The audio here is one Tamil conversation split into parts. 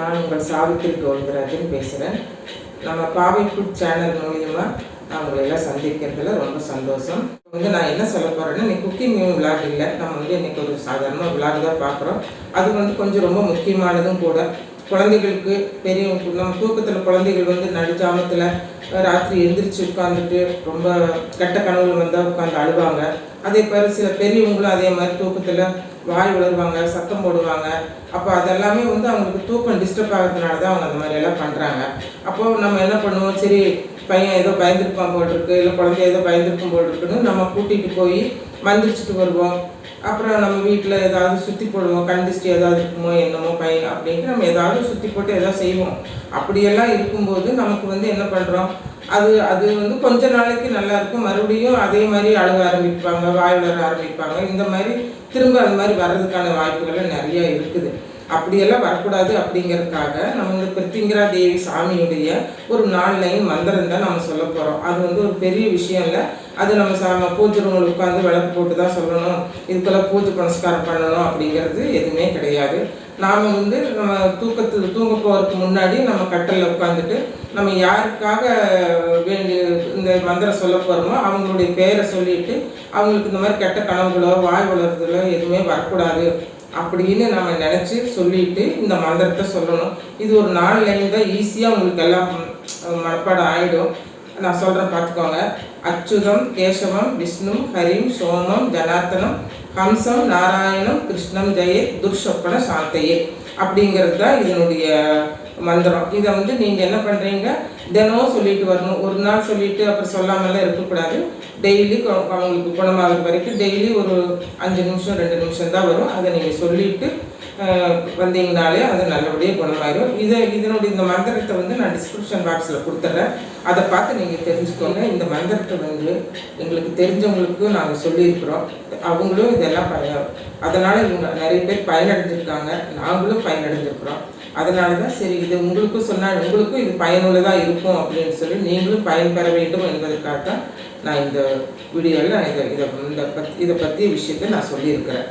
நான் சாவித்திரி கோவிந்தராஜன் பேசுகிறேன் நம்ம பாவை ஃபுட் சேனல் மூலியமாக நான் உங்களை எல்லாம் சந்திக்கிறதுல ரொம்ப சந்தோஷம். வந்து நான் என்ன சொல்ல போகிறேன்னா இன்னைக்கு குக்கிங் விளாக் இல்லை. நம்ம வந்து இன்றைக்கி ஒரு சாதாரண விளாக் தான் பார்க்குறோம். அது வந்து கொஞ்சம் ரொம்ப முக்கியமானதும் கூட. குழந்தைகளுக்கு பெரியவங்க நம்ம தூக்கத்தில் குழந்தைகள் வந்து நடுஜாமத்தில் ராத்திரி எந்திரிச்சு உட்காந்துட்டு ரொம்ப கெட்ட கனவுகள் வந்தால் உட்காந்து அழுவாங்க. அதே மாதிரி சில பெரியவங்களும் அதே மாதிரி தூக்கத்தில் வாய் வளருவாங்க சத்தம் போடுவாங்க. அப்போ அதெல்லாமே வந்து அவங்களுக்கு தூக்கம் டிஸ்டர்ப் ஆகிறதுனால தான் அவங்க அந்த மாதிரி எல்லாம் பண்ணுறாங்க அப்போது நம்ம என்ன பண்ணுவோம்? சரி பையன் ஏதோ பயந்துருப்பான் போல் இருக்கு இல்லை குழந்தை ஏதோ பயந்துருக்கும் போல் இருக்குன்னு நம்ம கூட்டிகிட்டு போய் மந்திரிச்சிட்டு வருவோம். அப்புறம் நம்ம வீட்டில் ஏதாவது சுற்றி போடுவோம். கண்டிஸ்டி ஏதாவது இருக்குமோ என்னமோ பையன் அப்படின்ட்டு நம்ம ஏதாவது சுற்றி போட்டு ஏதாவது செய்வோம். அப்படியெல்லாம் இருக்கும்போது நமக்கு வந்து என்ன பண்ணுறோம் அது அது வந்து கொஞ்ச நாளைக்கு நல்லா இருக்கும். மறுபடியும் அதே மாதிரி அழுக ஆரம்பிப்பாங்க வாய் வர ஆரம்பிப்பாங்க. இந்த மாதிரி திரும்ப அது மாதிரி வர்றதுக்கான வாய்ப்புகள் நிறையா இருக்குது. அப்படியெல்லாம் வரக்கூடாது அப்படிங்கிறதுக்காக நம்ம பிருத்திங்கிரா தேவி சாமியுடைய ஒரு நாலு லைன் மந்திரம் தான் நம்ம சொல்ல போகிறோம் அது வந்து ஒரு பெரிய விஷயம் இல்லை. அது நம்ம சா பூஜை உட்காந்து விளக்கு போட்டு தான் சொல்லணும். இதுக்கெல்லாம் பூஜை புனஸ்காரம் பண்ணணும் அப்படிங்கிறது எதுவுமே கிடையாது. நாம் வந்து நம்ம தூக்கத்து தூங்க போகிறதுக்கு முன்னாடி நம்ம கட்டலில் உட்காந்துட்டு நம்ம யாருக்காக வேண்டி இந்த மந்திரம் சொல்ல போகிறோமோ அவங்களுடைய பேரை சொல்லிட்டு அவங்களுக்கு இந்த மாதிரி கெட்ட கனவுகளோ வாய் வளர்றதுலோ எதுவுமே வரக்கூடாது. அப்படின்னு நம்ம நினச்சி சொல்லிட்டு இந்த மந்திரத்தை சொல்லணும். இது ஒரு நாலு லைன் தான் ஈஸியாக உங்களுக்கு எல்லாம் மனப்பாடம் ஆகிடும் நான் சொல்கிறேன் பார்த்துக்கோங்க அச்சுதம் கேசவம் விஷ்ணு ஹரிம் சோமம் ஜனார்த்தனம் ஹம்சம் நாராயணம் கிருஷ்ணம் ஜெயே துர்ஷொப்பன சாந்தையே அப்படிங்கிறது தான் இதனுடைய மந்திரம் இதை வந்து நீங்கள் என்ன பண்ணுறீங்க தினமும் சொல்லிட்டு வரணும். ஒரு நாள் சொல்லிட்டு அப்புறம் சொல்லாமலாம் இருக்கக்கூடாது. டெய்லி அவங்களுக்கு குணமாகிற வரைக்கும் டெய்லி ஒரு அஞ்சு நிமிஷம் ரெண்டு நிமிஷம் தான் வரும். அதை நீங்கள் சொல்லிட்டு வந்தீங்கனாலே அது நல்லபடியாக குணமாயிரும். இதை இதனுடைய இந்த மந்திரத்தை வந்து நான் டிஸ்கிரிப்ஷன் பாக்ஸில் கொடுத்துட்றேன் அதை பார்த்து நீங்கள் தெரிஞ்சுக்கோங்க. இந்த மந்திரத்தை வந்து எங்களுக்கு தெரிஞ்சவங்களுக்கும் நாங்கள் சொல்லியிருக்கிறோம். அவங்களும் இதெல்லாம் பயன் அதனால் இவங்க நிறைய பேர் பயனடைஞ்சிருக்காங்க. நாங்களும் பயனடைஞ்சிருக்கிறோம். அதனால தான் சரி இது உங்களுக்கும் சொன்னால் உங்களுக்கும் இது பயனுள்ளதாக இருக்கும் அப்படின்னு சொல்லி நீங்களும் பயன்பெற வேண்டும் என்பதற்காக தான் நான் இந்த வீடியோவில் இதை இதை இந்த பத் இதை பற்றிய விஷயத்தை நான் சொல்லியிருக்கிறேன்.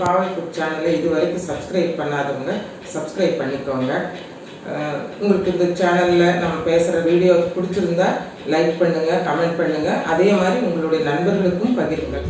பாவை குக் சேனலை இது வரைக்கும் சப்ஸ்கிரைப் பண்ணாதவங்க சப்ஸ்கிரைப் பண்ணிக்கோங்க. உங்களுக்கு இந்த சேனலில் நம்ம பேசுகிற வீடியோ பிடிச்சிருந்தா லைக் பண்ணுங்கள் கமெண்ட் பண்ணுங்கள் அதே மாதிரி உங்களுடைய நண்பர்களுக்கும் பகிருங்கள்.